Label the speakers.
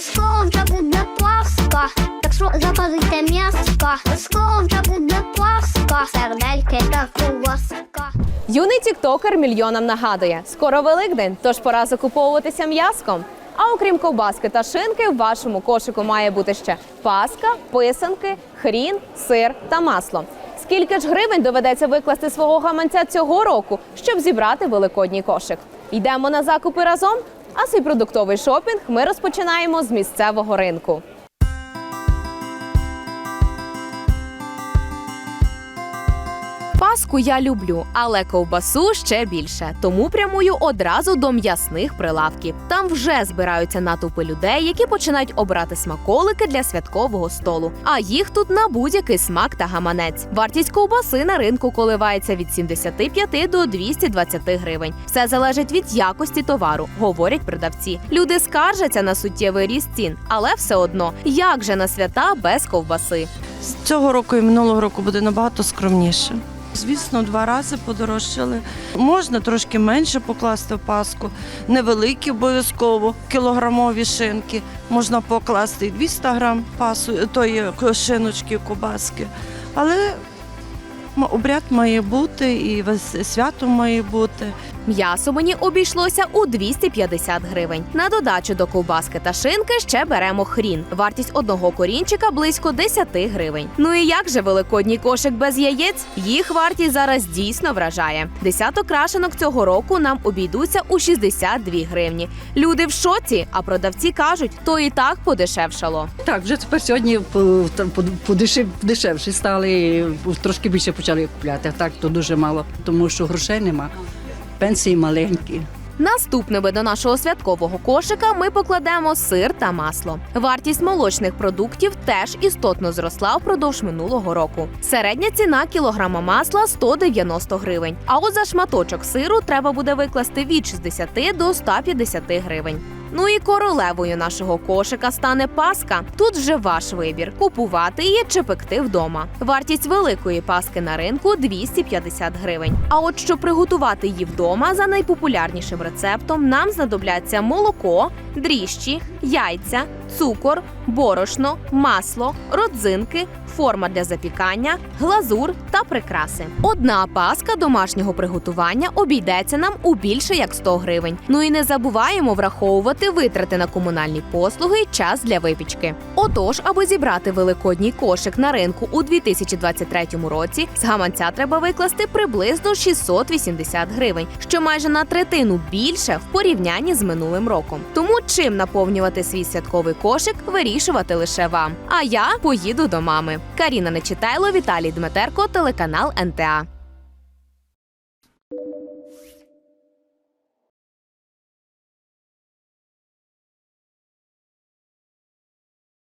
Speaker 1: Скоро вже буде Пасха, так що запалите м'яска. Скоро вже буде Пасха, сердельки та ковбаска.
Speaker 2: Юний тіктокер мільйонам нагадує: скоро Великдень, тож пора закуповуватися м'яском. А окрім ковбаски та шинки, в вашому кошику має бути ще паска, писанки, хрін, сир та масло. Скільки ж гривень доведеться викласти свого гаманця цього року, щоб зібрати великодній кошик? Йдемо на закупи разом. А свій продуктовий шопінг ми розпочинаємо з місцевого ринку. Паску я люблю, але ковбасу ще більше. Тому прямую одразу до м'ясних прилавків. Там вже збираються натовпи людей, які починають обирати смаколики для святкового столу. А їх тут на будь-який смак та гаманець. Вартість ковбаси на ринку коливається від 75 до 220 гривень. Все залежить від якості товару, говорять продавці. Люди скаржаться на суттєвий ріст цін, але все одно, як же на свята без ковбаси?
Speaker 3: З Цього року і минулого року буде набагато скромніше. Звісно, два рази подорожчали. Можна трошки менше покласти в паску, невеликі обов'язково кілограмові шинки. Можна покласти і 200 грам пасу, тої шиночки, кобаски. Але обряд має бути, і свято має бути.
Speaker 2: М'ясо мені обійшлося у 250 гривень. На додачу до ковбаски та шинки ще беремо хрін. Вартість одного корінчика близько 10 гривень. Ну і як же великодній кошик без яєць? Їх вартість зараз дійсно вражає. Десяток крашенок цього року нам обійдуться у 62 гривні. Люди в шоці, а продавці кажуть, то і так подешевшало.
Speaker 4: Так, вже тепер сьогодні подешев- подешевші стали, трошки більше почали купляти. А так то дуже мало, тому що грошей нема. Пенсії маленькі.
Speaker 2: Наступними до нашого святкового кошика ми покладемо сир та масло. Вартість молочних продуктів теж істотно зросла впродовж минулого року. Середня ціна кілограма масла 190 гривень. А от за шматочок сиру треба буде викласти від 60 до 150 гривень. Ну і королевою нашого кошика стане паска. Тут вже ваш вибір: купувати її чи пекти вдома. Вартість великої паски на ринку 250 гривень. А от щоб приготувати її вдома за найпопулярнішим рецептом, нам знадобляться молоко, дріжджі, яйця, цукор, борошно, масло, родзинки, форма для запікання, глазур та прикраси. Одна паска домашнього приготування обійдеться нам у більше як 100 гривень. Ну і не забуваємо враховувати витрати на комунальні послуги і час для випічки. Отож, аби зібрати великодній кошик на ринку у 2023 році, з гаманця треба викласти приблизно 680 гривень, що майже на третину більше в порівнянні з минулим роком. Тому чим наповнювати свій святковий кошик, вирішувати лише вам. А я поїду до мами. Каріна Нечитайло, Віталій Дмитерко, телеканал НТА.